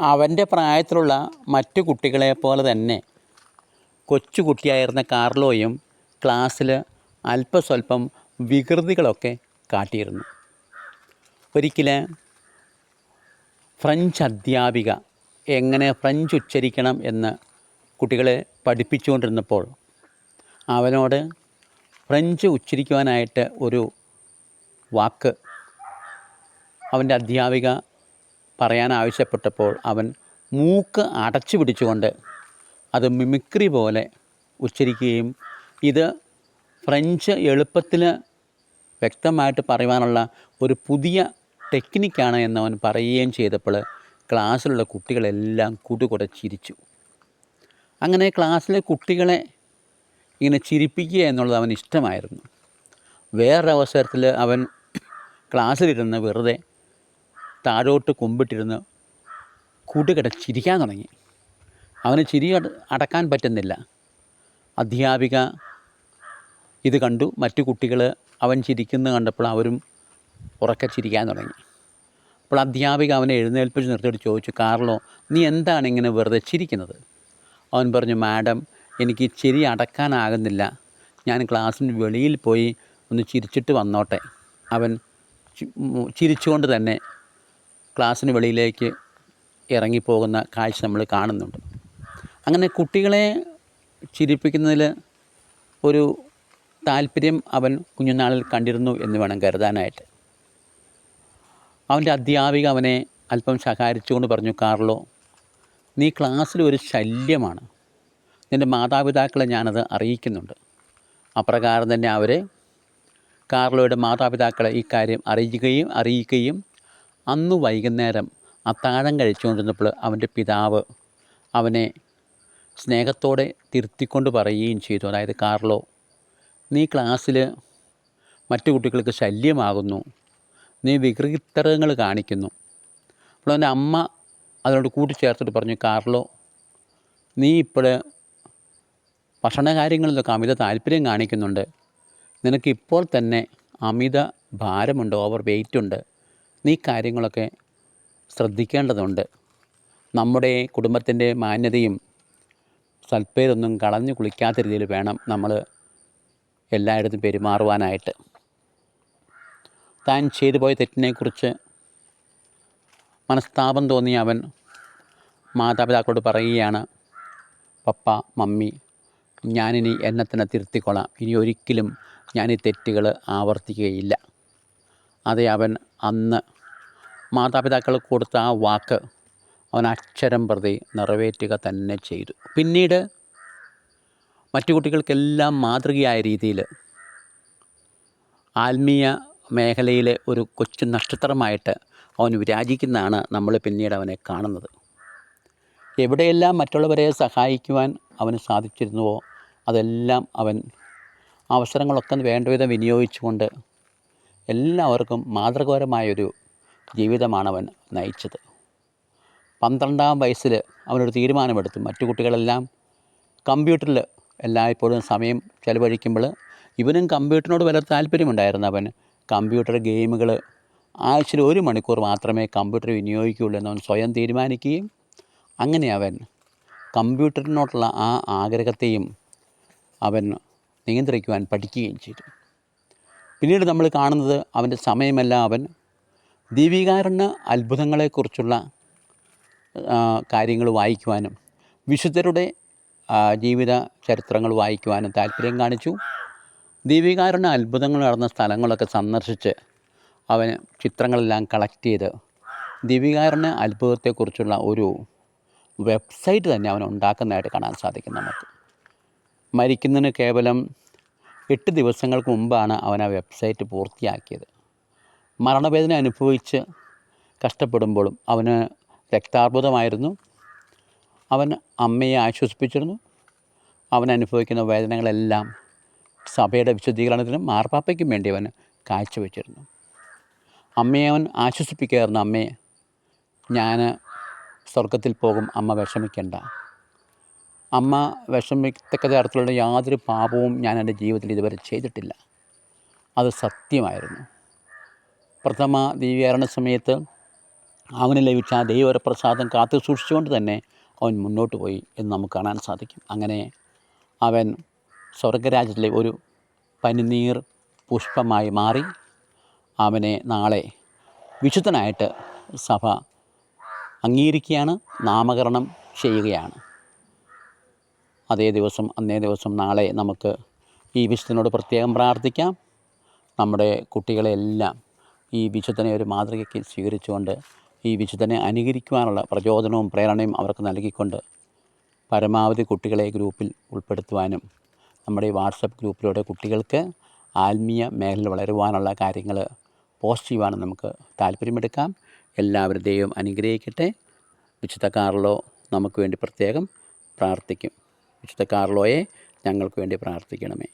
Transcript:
അവന്റെ പ്രായത്തിലുള്ള മറ്റു കുട്ടികളെ പോലെ തന്നെ കൊച്ചു കുട്ടിയായിരുന്ന കാർലോയും ക്ലാസ്സിൽ അല്പസ്വല്പം വികൃതികളൊക്കെ കാട്ടിയിരുന്നു. ഒരിക്കൽ ഫ്രഞ്ച് അധ്യാപിക എങ്ങനെ ഫ്രഞ്ച് ഉച്ചരിക്കണം എന്ന് കുട്ടികളെ പഠിപ്പിച്ചുകൊണ്ടിരുന്നപ്പോൾ അവനോട് ഫ്രഞ്ച് ഉച്ചരിക്കുവാനായിട്ട് ഒരു വാക്ക് അവന്റെ അധ്യാപിക പറയാൻ ആവശ്യപ്പെട്ടപ്പോൾ അവൻ മൂക്ക് അടച്ചു പിടിച്ചുകൊണ്ട് അത് മിമിക്രി പോലെ ഉച്ചരിക്കുകയും ഇത് ഫ്രഞ്ച് എളുപ്പത്തിൽ വ്യക്തമായിട്ട് പറയുവാനുള്ള ഒരു പുതിയ ടെക്നിക്കാണ് എന്നവൻ പറയുകയും ചെയ്തപ്പോൾ ക്ലാസ്സിലുള്ള കുട്ടികളെല്ലാം കൂട്ടുകൂടെ ചിരിച്ചു. അങ്ങനെ ക്ലാസ്സിലെ കുട്ടികളെ ഇങ്ങനെ ചിരിപ്പിക്കുക എന്നുള്ളത് അവൻ ഇഷ്ടമായിരുന്നു. വേറൊരവസരത്തിൽ അവൻ ക്ലാസ്സിലിരുന്ന് വെറുതെ താഴോട്ട് കുമ്പിട്ടിരുന്ന് കൂട്ടുകെട്ട ചിരിക്കാൻ തുടങ്ങി. അവന് ചിരി അടക്കാൻ പറ്റുന്നില്ല. അധ്യാപിക ഇത് കണ്ടു. മറ്റു കുട്ടികൾ അവൻ ചിരിക്കുന്ന കണ്ടപ്പോൾ അവരും ഉറക്കെ ചിരിക്കാൻ തുടങ്ങി. അപ്പോൾ അധ്യാപിക അവനെ എഴുന്നേൽപ്പിച്ച് നിർത്തിയിട്ട് ചോദിച്ചു കാർലോ നീ എന്താണ് ഇങ്ങനെ വെറുതെ ചിരിക്കുന്നത്? അവൻ പറഞ്ഞു മാഡം എനിക്ക് ചിരി അടക്കാനാകുന്നില്ല ഞാൻ ക്ലാസ്സിന് വെളിയിൽ പോയി ഒന്ന് ചിരിച്ചിട്ട് വന്നോട്ടെ. അവൻ ചിരിച്ചുകൊണ്ട് തന്നെ ക്ലാസ്സിന് വെളിയിലേക്ക് ഇറങ്ങിപ്പോകുന്ന കാഴ്ച നമ്മൾ കാണുന്നുണ്ട്. അങ്ങനെ കുട്ടികളെ ചിരിപ്പിക്കുന്നതിൽ ഒരു താല്പര്യം അവൻ കുഞ്ഞുനാളിൽ കണ്ടിരുന്നു എന്ന് വേണം കരുതാനായിട്ട്. അവന്റെ അധ്യാപിക അവനെ അല്പം ശകാരിച്ചുകൊണ്ട് പറഞ്ഞു കാർലോ നീ ക്ലാസ്സിൽ ഒരു ശല്യമാണ്. നിന്റെ മാതാപിതാക്കളെ ഞാനത് അറിയിക്കുന്നുണ്ട്. അപ്രകാരം തന്നെ അവരെ കാർലോയുടെ മാതാപിതാക്കളെ ഈ കാര്യം അറിയിക്കുകയും അറിയിക്കുകയും അന്ന് വൈകുന്നേരം അത്താഴം കഴിച്ചുകൊണ്ടിരുന്നപ്പോൾ അവന്റെ പിതാവ് അവനെ സ്നേഹത്തോടെ തിരുത്തിക്കൊണ്ട് പറയുകയും ചെയ്തു. അതായത് കാർലോ നീ ക്ലാസ്സിൽ മറ്റു കുട്ടികൾക്ക് ശല്യമാകുന്നു. നീ വികൃതങ്ങൾ കാണിക്കുന്നു. അപ്പോൾ അവന്റെ അമ്മ അതിനോട് കൂട്ടിച്ചേർത്തിട്ട് പറഞ്ഞു കാർലോ നീ ഇപ്പോൾ ഭക്ഷണ കാര്യങ്ങളിലൊക്കെ അമിത താല്പര്യം കാണിക്കുന്നുണ്ട്. നിനക്കിപ്പോൾ തന്നെ അമിത ഭാരമുണ്ട് ഓവർ വെയിറ്റ് ഉണ്ട് നീ കാര്യങ്ങളൊക്കെ ശ്രദ്ധിക്കേണ്ടതുണ്ട്. നമ്മുടെ കുടുംബത്തിന്റെ മാന്യതയും സൽപ്പേരൊന്നും കളഞ്ഞു കുളിക്കാത്ത രീതിയിൽ വേണം നമ്മൾ എല്ലായിടത്തും പെരുമാറുവാനായിട്ട്. താൻ ചെയ്തു പോയ തെറ്റിനെക്കുറിച്ച് മനസ്താപം തോന്നി അവൻ മാതാപിതാക്കളോട് പറയുകയാണ് പപ്പ മമ്മി ഞാനിനി എന്നെ തന്നെ തിരുത്തിക്കൊള്ളാം. ഇനി ഒരിക്കലും ഞാൻ ഈ തെറ്റുകൾ ആവർത്തിക്കുകയില്ല. അതെ അവൻ അന്ന് മാതാപിതാക്കൾ കൊടുത്ത ആ വാക്ക് അവൻ അക്ഷരം പ്രതി നിറവേറ്റുക തന്നെ ചെയ്തു. പിന്നീട് മറ്റു കുട്ടികൾക്കെല്ലാം മാതൃകയായ രീതിയിൽ ആത്മീയ മേഖലയിലെ ഒരു കൊച്ചു നക്ഷത്രമായിട്ട് അവൻ വിരാജിക്കുന്നതാണ് നമ്മൾ പിന്നീട് അവനെ കാണുന്നത്. എവിടെയെല്ലാം മറ്റുള്ളവരെ സഹായിക്കുവാൻ അവന് സാധിച്ചിരുന്നുവോ അതെല്ലാം അവൻ അവസരങ്ങളൊക്കെ വേണ്ടവിധം വിനിയോഗിച്ചുകൊണ്ട് എല്ലാവർക്കും മാതൃകപരമായൊരു ജീവിതമാണ് അവൻ നയിച്ചത്. പന്ത്രണ്ടാം വയസ്സിൽ അവനൊരു തീരുമാനമെടുത്തു. മറ്റു കുട്ടികളെല്ലാം കമ്പ്യൂട്ടറിൽ എല്ലായ്പ്പോഴും സമയം ചിലവഴിക്കുമ്പോൾ ഇവനും കമ്പ്യൂട്ടറിനോട് വല്ല താല്പര്യമുണ്ടായിരുന്നു അവൻ കമ്പ്യൂട്ടർ ഗെയിമുകൾ ആഴ്ചയിൽ ഒരു മണിക്കൂർ മാത്രമേ കമ്പ്യൂട്ടർ വിനിയോഗിക്കുകയുള്ളൂ എന്നവൻ സ്വയം തീരുമാനിക്കുകയും അങ്ങനെ അവൻ കമ്പ്യൂട്ടറിനോടുള്ള ആ ആഗ്രഹത്തെയും അവൻ നിയന്ത്രിക്കുവാൻ പഠിക്കുകയും ചെയ്തു. പിന്നീട് നമ്മൾ കാണുന്നത് അവന്റെ സമയമല്ല അവൻ. ദീപികാരണ്യ അത്ഭുതങ്ങളെക്കുറിച്ചുള്ള കാര്യങ്ങൾ വായിക്കുവാനും വിശുദ്ധരുടെ ജീവിത ചരിത്രങ്ങൾ വായിക്കുവാനും താല്പര്യം കാണിച്ചു. ദീപികാരണ്യ അത്ഭുതങ്ങൾ നടന്ന സ്ഥലങ്ങളൊക്കെ സന്ദർശിച്ച് അവൻ ചിത്രങ്ങളെല്ലാം കളക്ട് ചെയ്ത് ദീപികാരണ്യ അത്ഭുതത്തെക്കുറിച്ചുള്ള ഒരു വെബ്സൈറ്റ് തന്നെ അവൻ ഉണ്ടാക്കുന്നതായിട്ട് കാണാൻ സാധിക്കും നമുക്ക്. മരിക്കുന്നതിന് കേവലം എട്ട് ദിവസങ്ങൾക്ക് മുമ്പാണ് അവൻ ആ വെബ്സൈറ്റ് പൂർത്തിയാക്കിയത്. മരണവേദന അനുഭവിച്ച് കഷ്ടപ്പെടുമ്പോഴും അവന് രക്താർബുദമായിരുന്നു. അവൻ അമ്മയെ ആശ്വസിപ്പിച്ചിരുന്നു. അവൻ അനുഭവിക്കുന്ന വേദനകളെല്ലാം സഭയുടെ വിശുദ്ധീകരണത്തിനും മാർപ്പാപ്പയ്ക്കും വേണ്ടി അവൻ കാഴ്ചവെച്ചിരുന്നു. അമ്മയെ അവൻ ആശ്വസിപ്പിക്കുകയായിരുന്നു അമ്മയെ ഞാൻ സ്വർഗത്തിൽ പോകും അമ്മ വിഷമിക്കണ്ട. അമ്മ വിഷമിക്കത്തക്ക തരത്തിലുള്ള യാതൊരു പാപവും ഞാൻ എന്റെ ജീവിതത്തിൽ ഇതുവരെ ചെയ്തിട്ടില്ല. അത് സത്യമായിരുന്നു. പ്രഥമ ദിവ്യാരണ സമയത്ത് അവന് ലഭിച്ച ആ ദൈവപ്രസാദം കാത്തു സൂക്ഷിച്ചുകൊണ്ട് തന്നെ അവൻ മുന്നോട്ട് പോയി എന്ന് നമുക്ക് കാണാൻ സാധിക്കും. അങ്ങനെ അവൻ സ്വർഗരാജ്യത്തിലെ ഒരു പനിനീർ പുഷ്പമായി മാറി. അവനെ നാളെ വിശുദ്ധനായിട്ട് സഭ അംഗീകരിക്കുകയാണ് നാമകരണം ചെയ്യുകയാണ്. അതേ ദിവസം അന്നേ ദിവസം നാളെ നമുക്ക് ഈ വിശുദ്ധനോട് പ്രത്യേകം പ്രാർത്ഥിക്കാം. നമ്മുടെ കുട്ടികളെല്ലാം ഈ വിശുദ്ധനെ ഒരു മാതൃകയ്ക്ക് സ്വീകരിച്ചുകൊണ്ട് ഈ വിശുദ്ധനെ അനുകരിക്കുവാനുള്ള പ്രചോദനവും പ്രേരണയും അവർക്ക് നൽകിക്കൊണ്ട് പരമാവധി കുട്ടികളെ ഗ്രൂപ്പിൽ ഉൾപ്പെടുത്തുവാനും നമ്മുടെ ഈ വാട്സപ്പ് ഗ്രൂപ്പിലൂടെ കുട്ടികൾക്ക് ആത്മീയ മേഖലയിൽ വളരുവാനുള്ള കാര്യങ്ങൾ പോസ്റ്റ് ചെയ്യുവാനും നമുക്ക് താല്പര്യമെടുക്കാം. എല്ലാവരുടെയും അനുഗ്രഹിക്കട്ടെ. വിശുദ്ധ നമുക്ക് വേണ്ടി പ്രത്യേകം പ്രാർത്ഥിക്കും. വിശുദ്ധ കാർലോയെ ഞങ്ങൾക്ക് വേണ്ടി പ്രാർത്ഥിക്കണമേ.